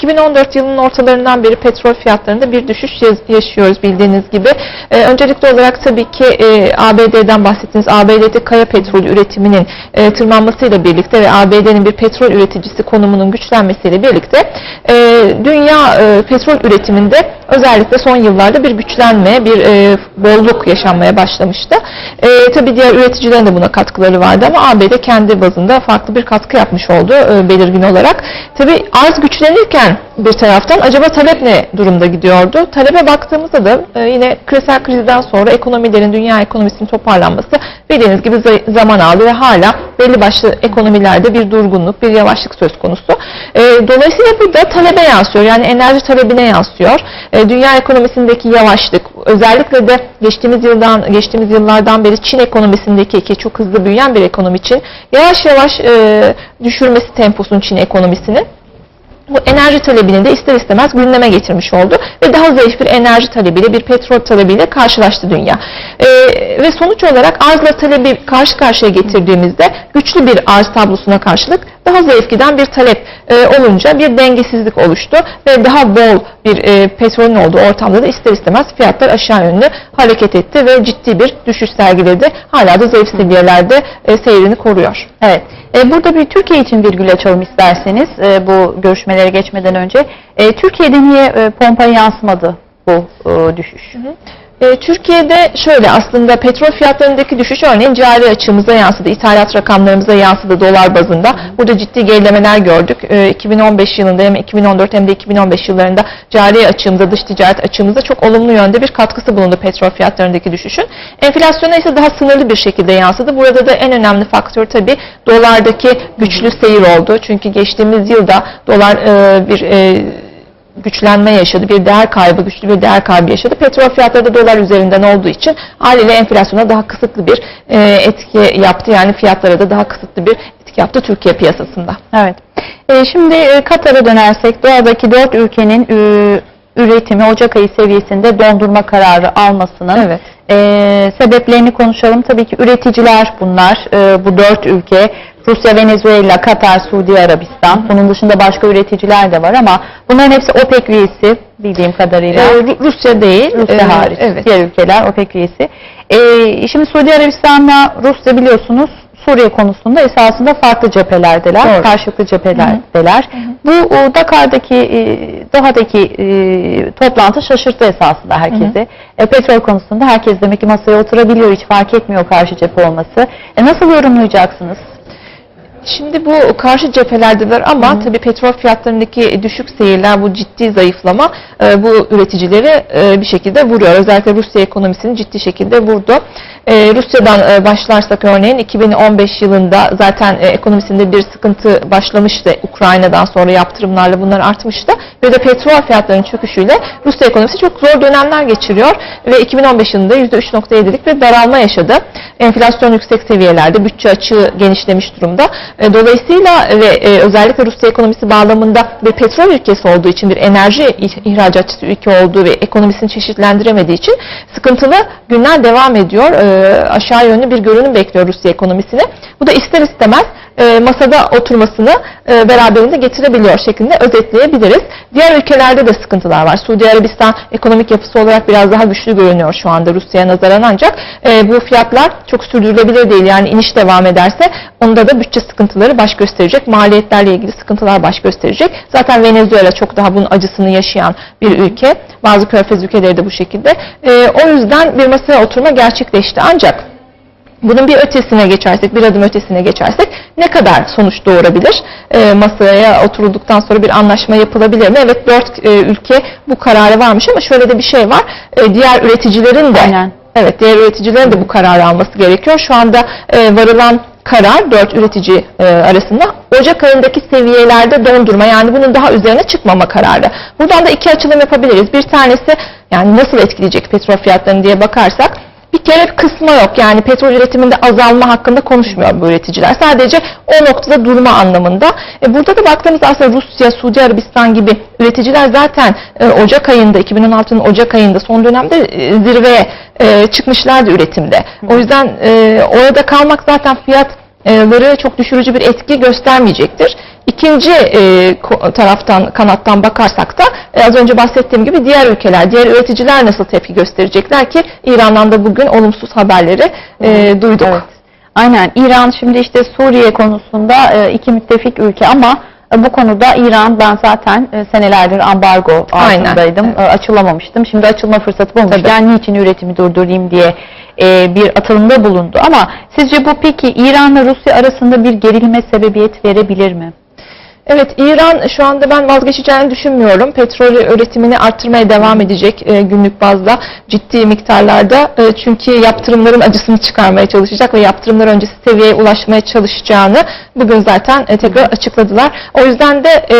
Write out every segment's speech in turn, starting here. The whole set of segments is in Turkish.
2014 yılının ortalarından beri petrol fiyatlarında bir düşüş yaşıyoruz bildiğiniz gibi. E, öncelikli olarak tabii ki e, ABD'den bahsettiniz. ABD'de kaya petrolü üretiminin e, tırmanmasıyla birlikte ve ABD'nin bir petrol üreticisi konumunun güçlenmesiyle birlikte e, dünya petrol üretiminde özellikle son yıllarda bir güçlenme, bir e, bolluk yaşanmaya başlamıştı. E, tabii diğer üreticilerin de buna katkıları vardı ama ABD kendi bazında farklı bir katkı yapmış oldu e, belirgin olarak. Tabii arz güçlenirken bir taraftan acaba talep ne durumda gidiyordu? Talebe baktığımızda da e, yine küresel krizden sonra ekonomilerin, dünya ekonomisinin toparlanması bildiğiniz gibi za- zaman aldı ve hala belli başlı ekonomilerde bir durgunluk, bir yavaşlık söz konusu. E, dolayısıyla bu da talebe yansıyor. Yani enerji talebine yansıyor. E, dünya ekonomisindeki yavaşlık, özellikle de geçtiğimiz yıldan geçtiğimiz yıllardan beri Çin ekonomisindeki ki çok hızlı büyüyen bir ekonomi için yavaş yavaş e, düşürmesi temposunu Çin ekonomisinin bu enerji talebini de ister istemez gündeme getirmiş oldu ve daha zayıf bir enerji talebiyle, bir petrol talebiyle karşılaştı dünya. Ee, ve sonuç olarak arzla talebi karşı karşıya getirdiğimizde güçlü bir arz tablosuna karşılık daha zayıf giden bir talep e, olunca bir dengesizlik oluştu ve daha bol bir e, petrolün olduğu ortamda da ister istemez fiyatlar aşağı yönlü hareket etti ve ciddi bir düşüş sergiledi. Hala da zayıf seviyelerde e, seyrini koruyor. Evet. E, burada bir Türkiye için virgül açalım isterseniz e, bu görüşmelere geçmeden önce. E, Türkiye'de niye e, pompaya yansımadı bu e, düşüş? E, Türkiye'de şöyle aslında petrol fiyatlarındaki düşüş örneğin cari açığımıza yansıdı, ithalat rakamlarımıza yansıdı dolar bazında. Burada ciddi gerilemeler gördük. E, 2015 yılında hem 2014 hem de 2015 yıllarında cari açığımıza, dış ticaret açığımıza çok olumlu yönde bir katkısı bulundu petrol fiyatlarındaki düşüşün. Enflasyona ise daha sınırlı bir şekilde yansıdı. Burada da en önemli faktör tabii dolardaki güçlü seyir oldu. Çünkü geçtiğimiz yılda dolar e, bir e, güçlenme yaşadı, bir değer kaybı, güçlü bir değer kaybı yaşadı. Petrol fiyatları da dolar üzerinden olduğu için haliyle enflasyona daha kısıtlı bir e, etki yaptı. Yani fiyatlara da daha kısıtlı bir etki yaptı Türkiye piyasasında. Evet. E, şimdi e, Katar'a dönersek doğadaki dört ülkenin e, üretimi Ocak ayı seviyesinde dondurma kararı almasının Evet. e, sebeplerini konuşalım. Tabii ki üreticiler bunlar. E, bu dört ülke Rusya, Venezuela, Katar, Suudi Arabistan. Bunun dışında başka üreticiler de var ama bunların hepsi OPEC üyesi bildiğim kadarıyla. E, Ru- Rusya değil. Rusya e, hariç Evet. diğer ülkeler OPEC üyesi. Ee, şimdi Suudi Arabistan'la Rusya biliyorsunuz Suriye konusunda esasında farklı cephelerdeler, Doğru. karşılıklı cephelerdeler. Bu o, Dakar'daki, e, Doha'daki e, toplantı şaşırttı esasında herkesi. E, petrol konusunda herkes demek ki masaya oturabiliyor, hiç fark etmiyor karşı cephe olması. E, nasıl yorumlayacaksınız? Şimdi bu karşı cephelerdeler ama tabii petrol fiyatlarındaki düşük seyirler, bu ciddi zayıflama e, bu üreticileri e, bir şekilde vuruyor. Özellikle Rusya ekonomisini ciddi şekilde vurdu. E, Rusya'dan e, başlarsak örneğin 2015 yılında zaten e, ekonomisinde bir sıkıntı başlamıştı. Ukrayna'dan sonra yaptırımlarla bunlar artmıştı. Ve de petrol fiyatlarının çöküşüyle Rusya ekonomisi çok zor dönemler geçiriyor. Ve 2015 yılında %3.7'lik bir daralma yaşadı. Enflasyon yüksek seviyelerde, bütçe açığı genişlemiş durumda. E, Dolayısıyla ve e, özellikle Rusya ekonomisi bağlamında bir petrol ülkesi olduğu için, bir enerji ih- ihracatçısı ülke olduğu ve ekonomisini çeşitlendiremediği için sıkıntılı günler devam ediyor. E, Aşağı yönlü bir görünüm bekliyor Rusya ekonomisini. Bu da ister istemez masada oturmasını beraberinde getirebiliyor şeklinde özetleyebiliriz. Diğer ülkelerde de sıkıntılar var. Suudi Arabistan ekonomik yapısı olarak biraz daha güçlü görünüyor şu anda Rusya'ya nazaran ancak bu fiyatlar çok sürdürülebilir değil. Yani iniş devam ederse onda da bütçe sıkıntıları baş gösterecek. Maliyetlerle ilgili sıkıntılar baş gösterecek. Zaten Venezuela çok daha bunun acısını yaşayan bir ülke. Bazı körfez ülkeleri de bu şekilde. E, o yüzden bir masaya oturma gerçekleşti. Ancak bunun bir ötesine geçersek, bir adım ötesine geçersek ne kadar sonuç doğurabilir? E, masaya oturulduktan sonra bir anlaşma yapılabilir mi? Evet dört e, ülke bu kararı varmış ama şöyle de bir şey var. E, diğer üreticilerin de Aynen. Evet, diğer üreticilerin de bu kararı alması gerekiyor. Şu anda e, varılan karar dört üretici e, arasında Ocak ayındaki seviyelerde dondurma yani bunun daha üzerine çıkmama kararı. Buradan da iki açılım yapabiliriz. Bir tanesi yani nasıl etkileyecek petrol fiyatlarını diye bakarsak bir kere kısma yok. Yani petrol üretiminde azalma hakkında konuşmuyor bu üreticiler. Sadece o noktada durma anlamında. E, burada da baktığımızda aslında Rusya, Suudi Arabistan gibi üreticiler zaten e, Ocak ayında, 2016'nın Ocak ayında son dönemde e, zirveye e, çıkmışlardı üretimde. O yüzden e, orada kalmak zaten fiyat ları çok düşürücü bir etki göstermeyecektir. İkinci e, taraftan, kanattan bakarsak da e, az önce bahsettiğim gibi diğer ülkeler, diğer üreticiler nasıl tepki gösterecekler ki İran'dan da bugün olumsuz haberleri e, duyduk. Evet. Aynen. İran şimdi işte Suriye konusunda e, iki müttefik ülke ama bu konuda İran ben zaten e, senelerdir ambargo altındaydım. evet. E, Açılamamıştım. Şimdi açılma fırsatı bulmuşken niçin üretimi durdurayım diye e, bir atılımda bulundu. Ama sizce bu peki İran'la Rusya arasında bir gerilme sebebiyet verebilir mi? Evet, İran şu anda ben vazgeçeceğini düşünmüyorum. Petrol üretimini arttırmaya devam edecek e, günlük bazda ciddi miktarlarda. E, çünkü yaptırımların acısını çıkarmaya çalışacak ve yaptırımlar öncesi seviyeye ulaşmaya çalışacağını bugün zaten e, tekrar açıkladılar. O yüzden de e,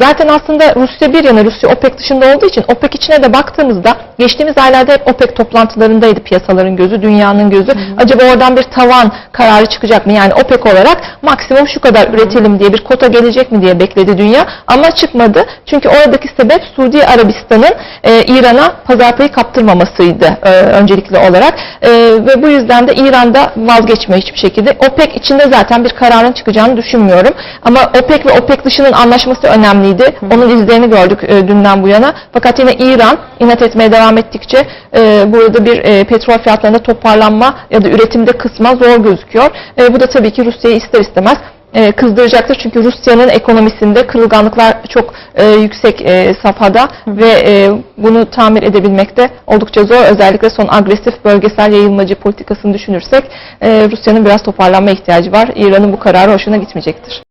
zaten aslında Rusya bir yana Rusya OPEC dışında olduğu için OPEC içine de baktığımızda geçtiğimiz aylarda hep OPEC toplantılarındaydı piyasaların gözü, dünyanın gözü. Acaba oradan bir tavan kararı çıkacak mı? Yani OPEC olarak maksimum şu kadar üretelim diye bir kota gelecek mi diye bekledi dünya ama çıkmadı. Çünkü oradaki sebep Suudi Arabistan'ın e, İran'a pazar payı kaptırmamasıydı e, öncelikli olarak. E, ve bu yüzden de İran'da vazgeçme hiçbir şekilde. OPEC içinde zaten bir kararın çıkacağını düşünmüyorum. Ama OPEC ve OPEC dışının anlaşması önemliydi. Onun izlerini gördük e, dünden bu yana. Fakat yine İran inat etmeye devam ettikçe e, burada bir e, petrol fiyatlarında toparlanma ya da üretimde kısma zor gözüküyor. E, bu da tabii ki Rusya'yı ister istemez e, kızdıracaktır. Çünkü Rusya'nın ekonomisinde kırılganlıklar çok e, yüksek e, safhada ve e, bunu tamir edebilmekte oldukça zor. Özellikle son agresif bölgesel yayılmacı politikasını düşünürsek e, Rusya'nın biraz toparlanma ihtiyacı var. İran'ın bu kararı hoşuna gitmeyecektir.